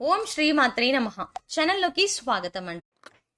ఓం శ్రీ మాత్రే నమ. ఛానల్లోకి స్వాగతం అండి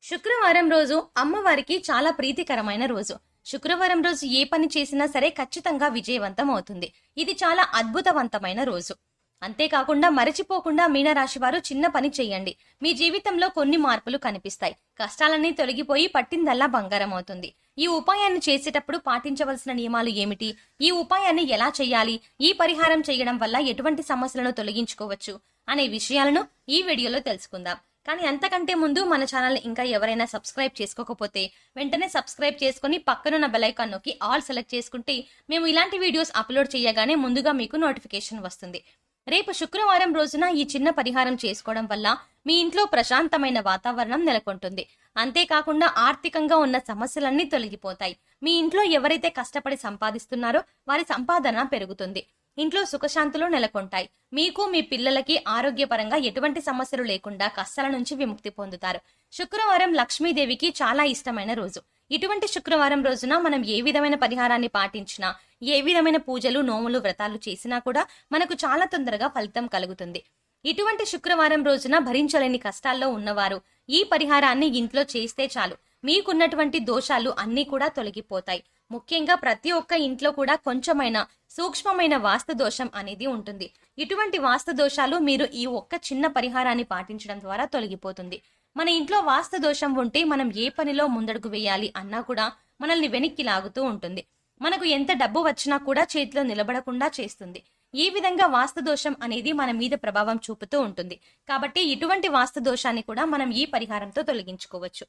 శుక్రవారం రోజు అమ్మవారికి చాలా ప్రీతికరమైన రోజు. శుక్రవారం రోజు ఏ పని చేసినా సరే ఖచ్చితంగా విజయవంతం అవుతుంది. ఇది చాలా అద్భుతవంతమైన రోజు. అంతేకాకుండా మరచిపోకుండా మీనరాశి వారు చిన్న పని చేయండి. మీ జీవితంలో కొన్ని మార్పులు కనిపిస్తాయి. కష్టాలన్నీ తొలగిపోయి పట్టిందల్లా బంగారం అవుతుంది. ఈ ఉపాయాన్ని చేసేటప్పుడు పాటించవలసిన నియమాలు ఏమిటి? ఈ ఉపాయాన్ని ఎలా చేయాలి? ఈ పరిహారం చేయడం వల్ల ఎటువంటి సమస్యలను తొలగించుకోవచ్చు? అనే విషయాలను ఈ వీడియోలో తెలుసుకుందాం. కానీ అంతకంటే ముందు మన ఛానల్ ఇంకా ఎవరైనా సబ్స్క్రైబ్ చేసుకోకపోతే వెంటనే సబ్స్క్రైబ్ చేసుకుని పక్కనున్న బెలైకాన్ నొక్కి ఆల్ సెలెక్ట్ చేసుకుంటే మేము ఇలాంటి వీడియోస్ అప్లోడ్ చేయగానే ముందుగా మీకు నోటిఫికేషన్ వస్తుంది. రేపు శుక్రవారం రోజున ఈ చిన్న పరిహారం చేసుకోవడం వల్ల మీ ఇంట్లో ప్రశాంతమైన వాతావరణం నెలకొంటుంది. అంతేకాకుండా ఆర్థికంగా ఉన్న సమస్యలన్నీ తొలగిపోతాయి. మీ ఇంట్లో ఎవరైతే కష్టపడి సంపాదిస్తున్నారో వారి సంపాదన పెరుగుతుంది. ఇంట్లో సుఖశాంతులు నెలకొంటాయి. మీకు మీ పిల్లలకి ఆరోగ్యపరంగా ఎటువంటి సమస్యలు లేకుండా కష్టాల నుంచి విముక్తి పొందుతారు. శుక్రవారం లక్ష్మీదేవికి చాలా ఇష్టమైన రోజు. ఇటువంటి శుక్రవారం రోజున మనం ఏ విధమైన పరిహారాన్ని పాటించినా ఏ విధమైన పూజలు నోములు వ్రతాలు చేసినా కూడా మనకు చాలా తొందరగా ఫలితం కలుగుతుంది. ఇటువంటి శుక్రవారం రోజున భరించలేని కష్టాల్లో ఉన్నవారు ఈ పరిహారాన్ని ఇంట్లో చేస్తే చాలు. మీకున్నటువంటి దోషాలు అన్నీ కూడా తొలగిపోతాయి. ముఖ్యంగా ప్రతి ఒక్క ఇంట్లో కూడా కొంచెమైన సూక్ష్మమైన వాస్తు దోషం అనేది ఉంటుంది. ఇటువంటి వాస్తు దోషాలు మీరు ఈ ఒక్క చిన్న పరిహారాన్ని పాటించడం ద్వారా తొలగిపోతుంది. మన ఇంట్లో వాస్తు దోషం ఉంటే మనం ఏ పనిలో ముందడుగు వేయాలి అన్నా కూడా మనల్ని వెనక్కి లాగుతూ ఉంటుంది. మనకు ఎంత డబ్బు వచ్చినా కూడా చేతిలో నిలబడకుండా చేస్తుంది. ఈ విధంగా వాస్తు దోషం అనేది మన మీద ప్రభావం చూపుతూ ఉంటుంది. కాబట్టి ఇటువంటి వాస్తు దోషాన్ని కూడా మనం ఈ పరిహారంతో తొలగించుకోవచ్చు.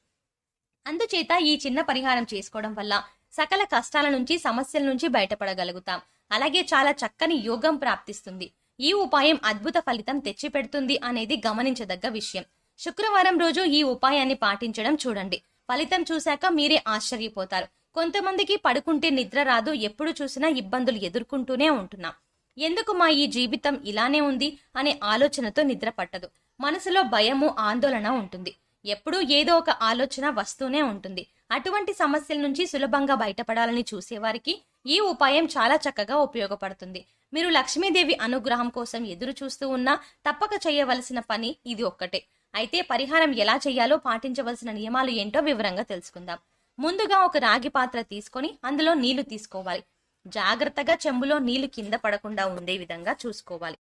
అందుచేత ఈ చిన్న పరిహారం చేసుకోవడం వల్ల సకల కష్టాల నుంచి సమస్యల నుంచి బయటపడగలుగుతాం. అలాగే చాలా చక్కని యోగం ప్రాప్తిస్తుంది. ఈ ఉపాయం అద్భుత ఫలితం తెచ్చిపెడుతుంది అనేది గమనించదగ్గ విషయం. శుక్రవారం రోజు ఈ ఉపాయాన్ని పాటించడం చూడండి. ఫలితం చూశాక మీరే ఆశ్చర్యపోతారు. కొంతమందికి పడుకుంటే నిద్ర రాదు ఎప్పుడు చూసినా ఇబ్బందులు ఎదుర్కొంటూనే ఉంటున్నాం. ఎందుకు మా ఈ జీవితం ఇలానే ఉంది అనే ఆలోచనతో నిద్ర పట్టదు. మనసులో భయము ఆందోళన ఉంటుంది. ఎప్పుడూ ఏదో ఒక ఆలోచన వస్తూనే ఉంటుంది. అటువంటి సమస్యల నుంచి సులభంగా బయటపడాలని చూసేవారికి ఈ ఉపాయం చాలా చక్కగా ఉపయోగపడుతుంది. మీరు లక్ష్మీదేవి అనుగ్రహం కోసం ఎదురు చూస్తూ ఉన్నా తప్పక చేయవలసిన పని ఇది ఒక్కటే. అయితే పరిహారం ఎలా చేయాలో పాటించవలసిన నియమాలు ఏంటో వివరంగా తెలుసుకుందాం. ముందుగా ఒక రాగి పాత్ర తీసుకొని అందులో నీళ్ళు తీసుకోవాలి. జాగ్రత్తగా చెంబులో నీళ్ళు కింద పడకుండా ఉండే విధంగా చూసుకోవాలి.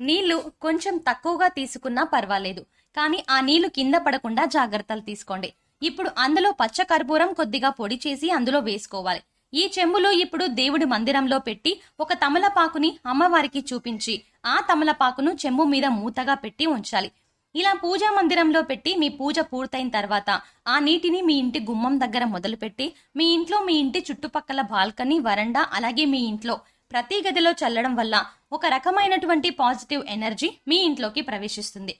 నీళ్ళు కొంచెం తక్కువగా తీసుకున్నా పర్వాలేదు. కానీ ఆ నీళ్ళు కింద పడకుండా జాగ్రత్తలు తీసుకోండి. ఇప్పుడు అందులో పచ్చ కర్పూరం కొద్దిగా పొడి చేసి అందులో వేసుకోవాలి. ఈ చెంబులో ఇప్పుడు దేవుడి మందిరంలో పెట్టి ఒక తమలపాకుని అమ్మవారికి చూపించి ఆ తమలపాకును చెంబు మీద మూతగా పెట్టి ఉంచాలి. ఇలా పూజా మందిరంలో పెట్టి మీ పూజ పూర్తయిన తర్వాత ఆ నీటిని మీ ఇంటి గుమ్మం దగ్గర మొదలుపెట్టి మీ ఇంట్లో మీ ఇంటి చుట్టుపక్కల బాల్కనీ వరండా అలాగే మీ ఇంట్లో ప్రతి గదిలో చల్లడం వల్ల ఒక రకమైనటువంటి పాజిటివ్ ఎనర్జీ మీ ఇంట్లోకి ప్రవేశిస్తుంది.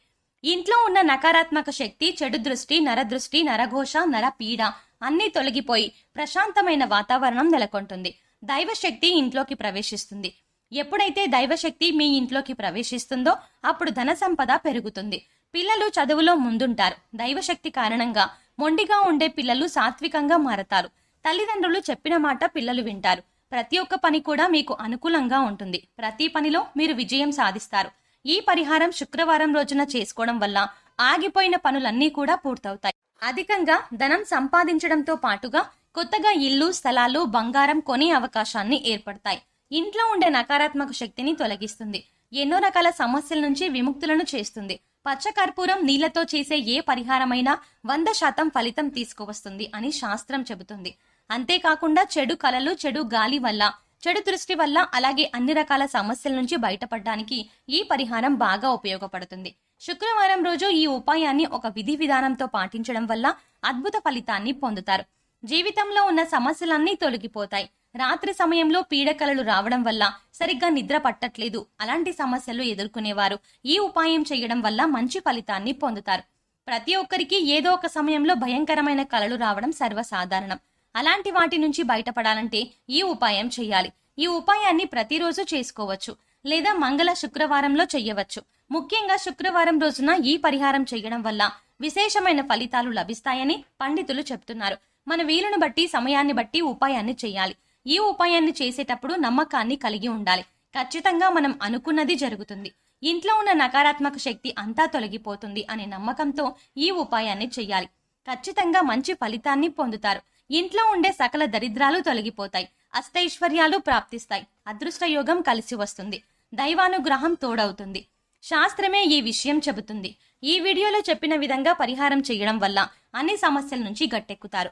ఇంట్లో ఉన్న నకారాత్మక శక్తి చెడు దృష్టి నరదృష్టి నరఘోష నరపీడ అన్నీ తొలగిపోయి ప్రశాంతమైన వాతావరణం నెలకొంటుంది. దైవశక్తి ఇంట్లోకి ప్రవేశిస్తుంది. ఎప్పుడైతే దైవశక్తి మీ ఇంట్లోకి ప్రవేశిస్తుందో అప్పుడు ధన సంపద పెరుగుతుంది. పిల్లలు చదువులో ముందుంటారు. దైవశక్తి కారణంగా మొండిగా ఉండే పిల్లలు సాత్వికంగా మారతారు. తల్లిదండ్రులు చెప్పిన మాట పిల్లలు వింటారు. ప్రతి ఒక్క పని కూడా మీకు అనుకూలంగా ఉంటుంది. ప్రతి పనిలో మీరు విజయం సాధిస్తారు. ఈ పరిహారం శుక్రవారం రోజున చేసుకోవడం వల్ల ఆగిపోయిన పనులన్నీ కూడా పూర్తవుతాయి. అధికంగా ధనం సంపాదించడంతో పాటుగా కొత్తగా ఇల్లు స్థలాలు బంగారం కొనే అవకాశాన్ని ఏర్పడతాయి. ఇంట్లో ఉండే నకారాత్మక శక్తిని తొలగిస్తుంది. ఎన్నో రకాల సమస్యల నుంచి విముక్తులను చేస్తుంది. పచ్చకర్పూరం నీళ్ళతో చేసే ఏ పరిహారమైనా వంద శాతం ఫలితం తీసుకువస్తుంది అని శాస్త్రం చెబుతుంది. అంతేకాకుండా చెడు కలలు చెడు గాలి వల్ల చెడు దృష్టి వల్ల అలాగే అన్ని రకాల సమస్యల నుంచి బయటపడడానికి ఈ పరిహారం బాగా ఉపయోగపడుతుంది. శుక్రవారం రోజు ఈ ఉపాయాన్ని ఒక విధి విధానంతో పాటించడం వల్ల అద్భుత ఫలితాన్ని పొందుతారు. జీవితంలో ఉన్న సమస్యలన్నీ తొలగిపోతాయి. రాత్రి సమయంలో పీడకలలు రావడం వల్ల సరిగ్గా నిద్ర పట్టట్లేదు. అలాంటి సమస్యలు ఎదుర్కొనేవారు. ఈ ఉపాయం చేయడం వల్ల మంచి ఫలితాన్ని పొందుతారు. ప్రతి ఒక్కరికి ఏదో ఒక సమయంలో భయంకరమైన కలలు రావడం సర్వసాధారణం. అలాంటి వాటి నుంచి బయటపడాలంటే ఈ ఉపాయం చేయాలి. ఈ ఉపాయాన్ని ప్రతిరోజు చేసుకోవచ్చు లేదా మంగళ శుక్రవారంలో చెయ్యవచ్చు. ముఖ్యంగా శుక్రవారం రోజున ఈ పరిహారం చేయడం వల్ల విశేషమైన ఫలితాలు లభిస్తాయని పండితులు చెప్తున్నారు. మన వీలును బట్టి సమయాన్ని బట్టి ఉపాయాన్ని చేయాలి. ఈ ఉపాయాన్ని చేసేటప్పుడు నమ్మకాన్ని కలిగి ఉండాలి. ఖచ్చితంగా మనం అనుకున్నది జరుగుతుంది. ఇంట్లో ఉన్న నకారాత్మక శక్తి అంతా తొలగిపోతుంది అనే నమ్మకంతో ఈ ఉపాయాన్ని చెయ్యాలి ఖచ్చితంగా మంచి ఫలితాన్ని పొందుతారు. ఇంట్లో ఉండే సకల దరిద్రాలు తొలగిపోతాయి. అష్టైశ్వర్యాలు ప్రాప్తిస్తాయి. అదృష్ట యోగం కలిసి వస్తుంది. దైవానుగ్రహం తోడవుతుంది. శాస్త్రమే ఈ విషయం చెబుతుంది. ఈ వీడియోలో చెప్పిన విధంగా పరిహారం చేయడం వల్ల అన్ని సమస్యల నుంచి గట్టెక్కుతారు.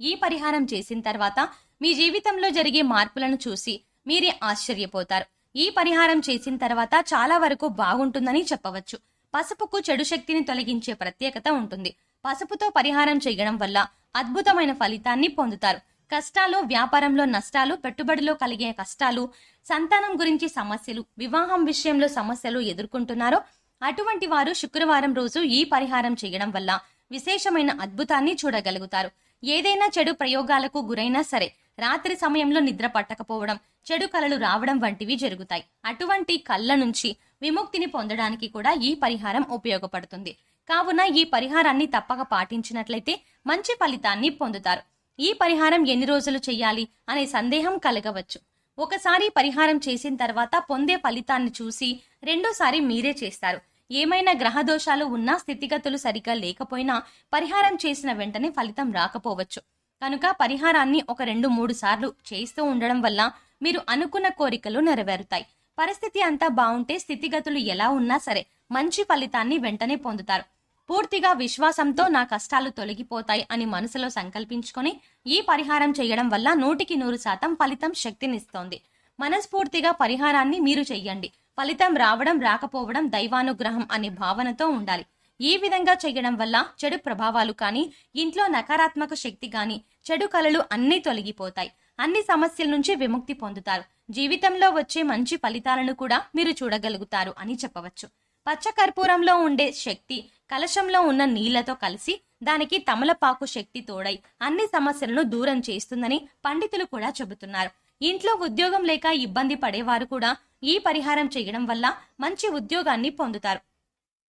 ఈ పరిహారం చేసిన తర్వాత మీ జీవితంలో జరిగే మార్పులను చూసి మీరే ఆశ్చర్యపోతారు. ఈ పరిహారం చేసిన తర్వాత చాలా వరకు బాగుంటుందని చెప్పవచ్చు. పసుపుకు చెడు శక్తిని తొలగించే ప్రత్యేకత ఉంటుంది. పసుపుతో పరిహారం చేయడం వల్ల అద్భుతమైన ఫలితాన్ని పొందుతారు. కష్టాలు వ్యాపారంలో నష్టాలు పెట్టుబడిలో కలిగే కష్టాలు సంతానం గురించి సమస్యలు వివాహం విషయంలో సమస్యలు ఎదుర్కొంటున్నారో అటువంటి వారు శుక్రవారం రోజు ఈ పరిహారం చేయడం వల్ల విశేషమైన అద్భుతాన్ని చూడగలుగుతారు. ఏదైనా చెడు ప్రయోగాలకు గురైనా సరే రాత్రి సమయంలో నిద్ర పట్టకపోవడం చెడు కలలు రావడం వంటివి జరుగుతాయి. అటువంటి కళ్ళ నుంచి విముక్తిని పొందడానికి కూడా ఈ పరిహారం ఉపయోగపడుతుంది. కావున ఈ పరిహారాన్ని తప్పక పాటించినట్లయితే మంచి ఫలితాన్ని పొందుతారు. ఈ పరిహారం ఎన్ని రోజులు చేయాలి అనే సందేహం కలగవచ్చు. ఒకసారి పరిహారం చేసిన తర్వాత పొందే ఫలితాన్ని చూసి రెండోసారి మీరే చేస్తారు. ఏమైనా గ్రహ దోషాలు ఉన్నా స్థితిగతులు సరిగ్గా లేకపోయినా పరిహారం చేసిన వెంటనే ఫలితం రాకపోవచ్చు. కనుక పరిహారాన్ని ఒక రెండు మూడు సార్లు చేస్తూ ఉండడం వల్ల మీరు అనుకున్న కోరికలు నెరవేరుతాయి. పరిస్థితి అంతా బాగుంటే స్థితిగతులు ఎలా ఉన్నా సరే మంచి ఫలితాన్ని వెంటనే పొందుతారు. పూర్తిగా విశ్వాసంతో నా కష్టాలు తొలగిపోతాయి అని మనసులో సంకల్పించుకొని ఈ పరిహారం చేయడం వల్ల నూటికి నూరు శాతం ఫలితం శక్తినిస్తోంది. మనస్ఫూర్తిగా పరిహారాన్ని మీరు చెయ్యండి. ఫలితం రావడం రాకపోవడం దైవానుగ్రహం అనే భావనతో ఉండాలి. ఈ విధంగా చేయడం వల్ల చెడు ప్రభావాలు కానీ ఇంట్లో నకారాత్మక శక్తి కానీ చెడు కళలు అన్నీ తొలగిపోతాయి. అన్ని సమస్యల నుంచి విముక్తి పొందుతారు. జీవితంలో వచ్చే మంచి ఫలితాలను కూడా మీరు చూడగలుగుతారు అని చెప్పవచ్చు. పచ్చకర్పూరంలో ఉండే శక్తి కలశంలో ఉన్న నీళ్ళతో కలిసి దానికి తమలపాకు శక్తి తోడై అన్ని సమస్యలను దూరం చేస్తుందని పండితులు కూడా చెబుతున్నారు. ఇంట్లో ఉద్యోగం లేక ఇబ్బంది పడేవారు కూడా ఈ పరిహారం చేయడం వల్ల మంచి ఉద్యోగాన్ని పొందుతారు.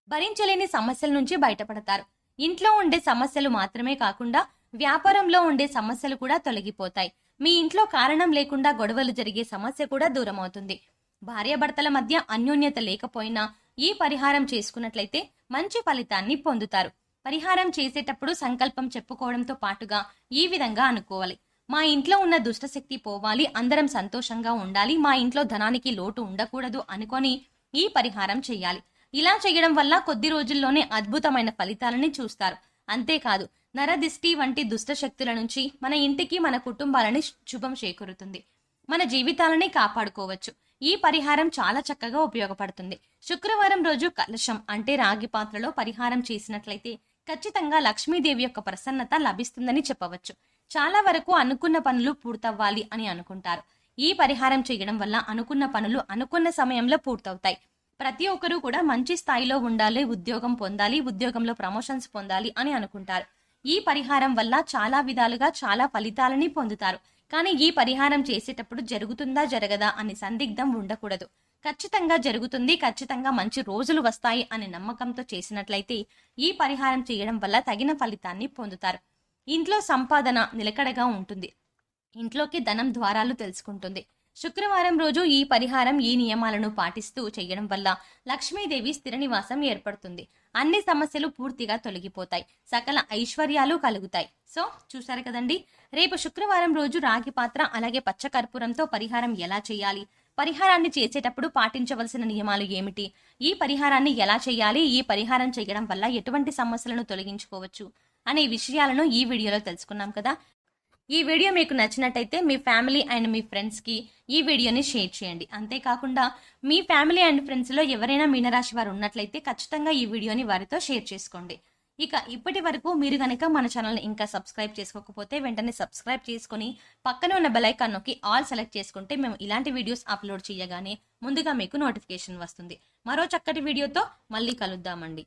భరించలేని సమస్యల నుంచి బయటపడతారు. ఇంట్లో ఉండే సమస్యలు మాత్రమే కాకుండా వ్యాపారంలో ఉండే సమస్యలు కూడా తొలగిపోతాయి. మీ ఇంట్లో కారణం లేకుండా గొడవలు జరిగే సమస్య కూడా దూరం అవుతుంది భార్యాభర్తల మధ్య అన్యోన్యత లేకపోయినా ఈ పరిహారం చేసుకున్నట్లయితే మంచి ఫలితాన్ని పొందుతారు. పరిహారం చేసేటప్పుడు సంకల్పం చెప్పుకోవడంతో పాటుగా ఈ విధంగా అనుకోవాలి. మా ఇంట్లో ఉన్న దుష్టశక్తి పోవాలి అందరం సంతోషంగా ఉండాలి మా ఇంట్లో ధనానికి లోటు ఉండకూడదు అనుకొని ఈ పరిహారం చేయాలి. ఇలా చేయడం వల్ల కొద్ది రోజుల్లోనే అద్భుతమైన ఫలితాలని చూస్తారు. అంతేకాదు నరదిష్టి వంటి దుష్ట శక్తుల నుంచి మన ఇంటికి మన కుటుంబాలని శుభం చేకూరుతుంది. మన జీవితాలని కాపాడుకోవచ్చు. ఈ పరిహారం చాలా చక్కగా ఉపయోగపడుతుంది. శుక్రవారం రోజు కలశం అంటే రాగి పాత్రలో పరిహారం చేసినట్లయితే ఖచ్చితంగా లక్ష్మీదేవి యొక్క ప్రసన్నత లభిస్తుందని చెప్పవచ్చు. చాలా వరకు అనుకున్న పనులు పూర్తవ్వాలి అని అనుకుంటారు. ఈ పరిహారం చేయడం వల్ల అనుకున్న పనులు అనుకున్న సమయంలో పూర్తవుతాయి. ప్రతి ఒక్కరూ కూడా మంచి స్థాయిలో ఉండాలి ఉద్యోగం పొందాలి ఉద్యోగంలో ప్రమోషన్స్ పొందాలి అని అనుకుంటారు. ఈ పరిహారం వల్ల చాలా విధాలుగా చాలా ఫలితాలని పొందుతారు. కానీ ఈ పరిహారం చేసేటప్పుడు జరుగుతుందా జరగదా అనే సందిగ్ధం ఉండకూడదు. ఖచ్చితంగా జరుగుతుంది ఖచ్చితంగా మంచి రోజులు వస్తాయి అనే నమ్మకంతో చేసినట్లయితే ఈ పరిహారం చేయడం వల్ల తగిన ఫలితాన్ని పొందుతారు. ఇంట్లో సంపాదన నిలకడగా ఉంటుంది. ఇంట్లోకి ధనం ద్వారాలు తెలుసుకుంటుంది. శుక్రవారం రోజు ఈ పరిహారం ఈ నియమాలను పాటిస్తూ చేయడం వల్ల లక్ష్మీదేవి స్థిర నివాసం ఏర్పడుతుంది. అన్ని సమస్యలు పూర్తిగా తొలగిపోతాయి. సకల ఐశ్వర్యాలు కలుగుతాయి. సో చూసారు కదండి? రేపు శుక్రవారం రోజు రాగి పాత్ర అలాగే పచ్చకర్పూరంతో పరిహారం ఎలా చేయాలి? పరిహారాన్ని చేసేటప్పుడు పాటించవలసిన నియమాలు ఏమిటి? ఈ పరిహారాన్ని ఎలా చేయాలి? ఈ పరిహారం చేయడం వల్ల ఎటువంటి సమస్యలను తొలగించుకోవచ్చు? అనే విషయాలను ఈ వీడియోలో తెలుసుకున్నాం కదా. ఈ వీడియో మీకు నచ్చినట్టయితే మీ ఫ్యామిలీ అండ్ మీ ఫ్రెండ్స్కి ఈ వీడియోని షేర్ చేయండి. అంతేకాకుండా మీ ఫ్యామిలీ అండ్ ఫ్రెండ్స్లో ఎవరైనా మీనరాశి వారు ఉన్నట్లయితే ఖచ్చితంగా ఈ వీడియోని వారితో షేర్ చేసుకోండి. ఇక ఇప్పటి వరకు మీరు కనుక మన ఛానల్ని ఇంకా సబ్స్క్రైబ్ చేసుకోకపోతే వెంటనే సబ్స్క్రైబ్ చేసుకుని పక్కన ఉన్న బెలైకాన్ నొక్కి ఆల్ సెలెక్ట్ చేసుకుంటే మేము ఇలాంటి వీడియోస్ అప్లోడ్ చేయగానే ముందుగా మీకు నోటిఫికేషన్ వస్తుంది. మరో చక్కటి వీడియోతో మళ్ళీ కలుద్దామండి.